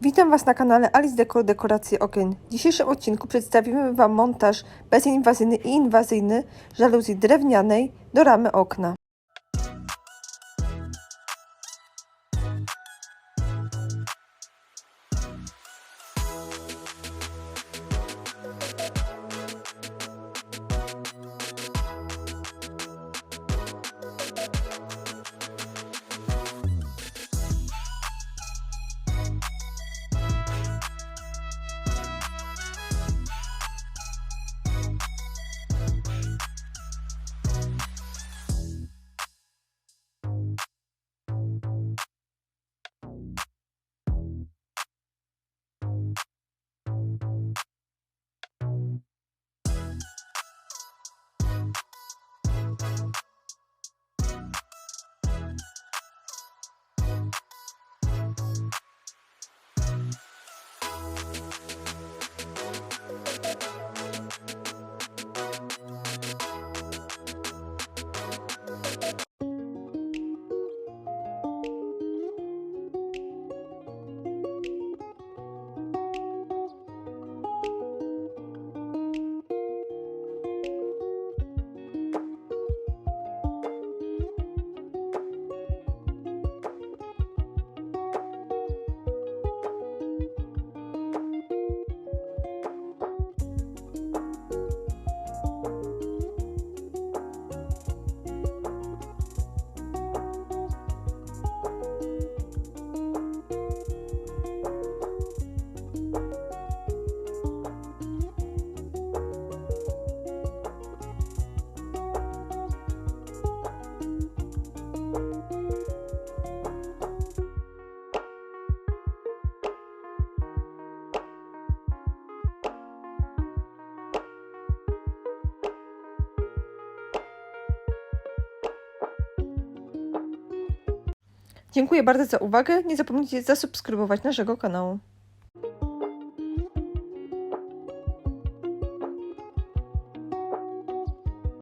Witam Was na kanale Alice Decor Dekoracje Okien. W dzisiejszym odcinku przedstawimy Wam montaż bezinwazyjny i inwazyjny żaluzji drewnianej do ramy okna. Dziękuję bardzo za uwagę. Nie zapomnijcie zasubskrybować naszego kanału.